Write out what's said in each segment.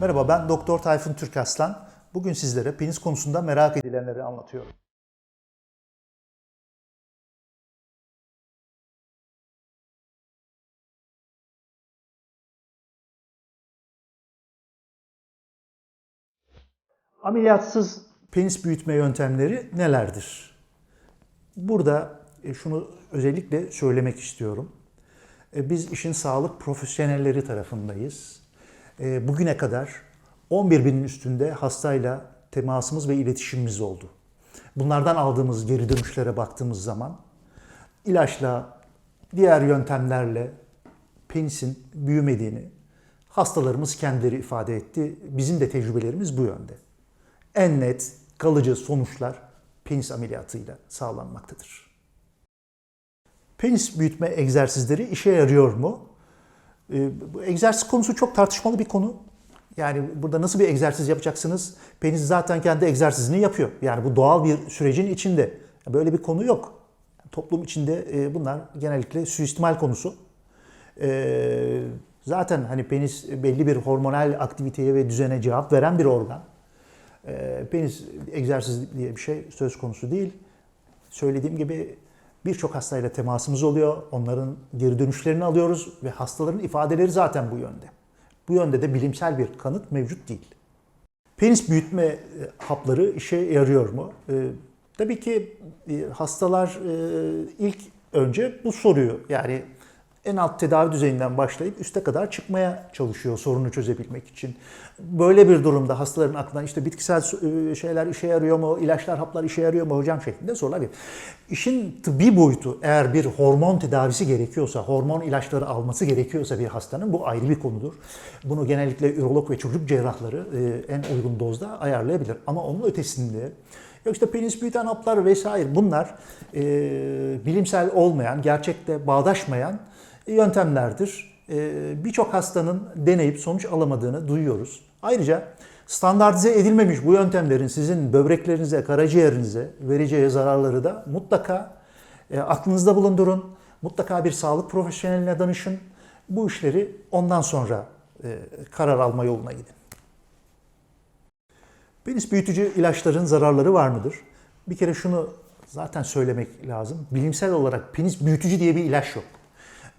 Merhaba ben Doktor Tayfun Türkaslan. Bugün sizlere penis konusunda merak edilenleri anlatıyorum. Ameliyatsız penis büyütme yöntemleri nelerdir? Burada e, şunu özellikle söylemek istiyorum. E, Biz işin sağlık profesyonelleri tarafındayız. E, Bugüne kadar 11 binin üstünde hastayla temasımız ve iletişimimiz oldu. Bunlardan aldığımız geri dönüşlere baktığımız zaman ilaçla, diğer yöntemlerle penisin büyümediğini hastalarımız kendileri ifade etti. Bizim de tecrübelerimiz bu yönde. En net, kalıcı sonuçlar penis ameliyatıyla sağlanmaktadır. Penis büyütme egzersizleri işe yarıyor mu? Ee, egzersiz konusu çok tartışmalı bir konu. Yani burada nasıl bir egzersiz yapacaksınız? Penis zaten kendi egzersizini yapıyor. Yani bu doğal bir sürecin içinde. Böyle bir konu yok. Toplum içinde e, bunlar genellikle suistimal konusu. Ee, Zaten hani penis belli bir hormonal aktiviteye ve düzene cevap veren bir organ. Ee, Penis egzersiz diye bir şey söz konusu değil. Söylediğim gibi birçok hastayla temasımız oluyor. Onların geri dönüşlerini alıyoruz ve hastaların ifadeleri zaten bu yönde. Bu yönde de bilimsel bir kanıt mevcut değil. Penis büyütme e, hapları işe yarıyor mu? Ee, tabii ki e, hastalar e, ilk önce bu soruyu yani en alt tedavi düzeyinden başlayıp üste kadar çıkmaya çalışıyor sorunu çözebilmek için. Böyle bir durumda hastaların aklına işte bitkisel e, şeyler işe yarıyor mu, ilaçlar, haplar işe yarıyor mu hocam şeklinde sorular geliyor. İşin tıbbi boyutu eğer bir hormon tedavisi gerekiyorsa, hormon ilaçları alması gerekiyorsa bir hastanın bu ayrı bir konudur. Bunu genellikle ürolog ve çocuk cerrahları e, en uygun dozda ayarlayabilir. Ama onun ötesinde Yok işte penis büyüten haplar vesaire bunlar e, bilimsel olmayan, gerçekte bağdaşmayan yöntemlerdir. E, Birçok hastanın deneyip sonuç alamadığını duyuyoruz. Ayrıca standartize edilmemiş bu yöntemlerin sizin böbreklerinize, karaciğerinize vereceği zararları da mutlaka e, aklınızda bulundurun. Mutlaka bir sağlık profesyoneline danışın. Bu işleri ondan sonra e, karar alma yoluna gidin. Penis büyütücü ilaçların zararları var mıdır? Bir kere şunu zaten söylemek lazım. Bilimsel olarak penis büyütücü diye bir ilaç yok.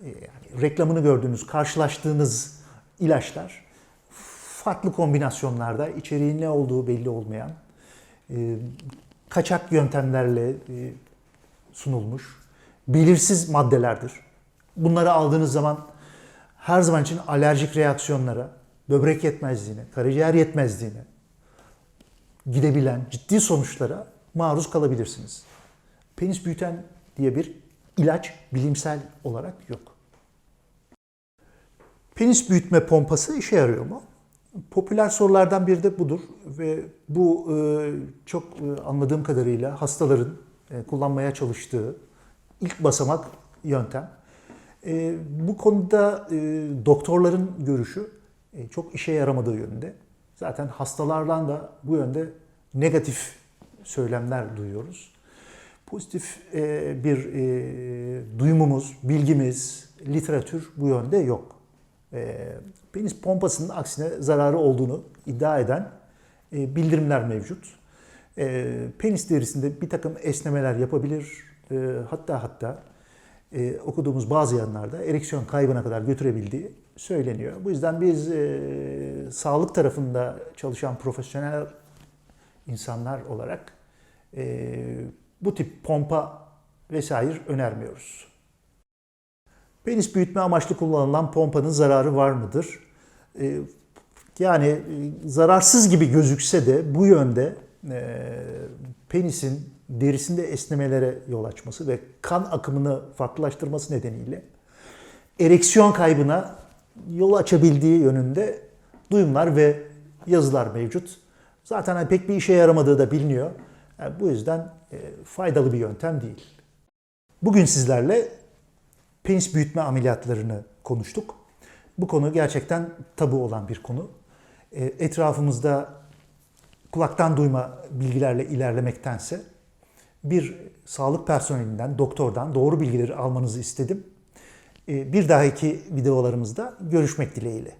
Yani reklamını gördüğünüz, karşılaştığınız ilaçlar farklı kombinasyonlarda içeriğin ne olduğu belli olmayan e, kaçak yöntemlerle e, sunulmuş belirsiz maddelerdir. Bunları aldığınız zaman her zaman için alerjik reaksiyonlara, böbrek yetmezliğine, karaciğer yetmezliğine, gidebilen ciddi sonuçlara maruz kalabilirsiniz. Penis büyüten diye bir ilaç bilimsel olarak yok. Penis büyütme pompası işe yarıyor mu? Popüler sorulardan biri de budur ve bu e, çok e, anladığım kadarıyla hastaların e, kullanmaya çalıştığı ilk basamak yöntem. Bu konuda doktorların görüşü çok işe yaramadığı yönünde. Zaten hastalardan da bu yönde negatif söylemler duyuyoruz. Pozitif e, bir e, duyumumuz, bilgimiz, literatür bu yönde yok. E, Penis pompasının aksine zararı olduğunu iddia eden e, bildirimler mevcut. E, Penis derisinde bir takım esnemeler yapabilir. E, Hatta hatta e, okuduğumuz bazı yanlarda ereksiyon kaybına kadar götürebildiği söyleniyor. Bu yüzden biz e, sağlık tarafında çalışan profesyonel insanlar olarak e, bu tip pompa vesaire önermiyoruz. Penis büyütme amaçlı kullanılan pompanın zararı var mıdır? E, yani e, zararsız gibi gözükse de bu yönde e, penisin derisinde esnemelere yol açması ve kan akımını farklılaştırması nedeniyle ereksiyon kaybına yol açabildiği yönünde duyumlar ve yazılar mevcut. Zaten hani pek bir işe yaramadığı da biliniyor. Yani bu yüzden e, faydalı bir yöntem değil. Bugün sizlerle penis büyütme ameliyatlarını konuştuk. Bu konu gerçekten tabu olan bir konu. E, Etrafımızda kulaktan duyma bilgilerle ilerlemektense bir sağlık personelinden, doktordan doğru bilgileri almanızı istedim. E, Bir dahaki videolarımızda görüşmek dileğiyle.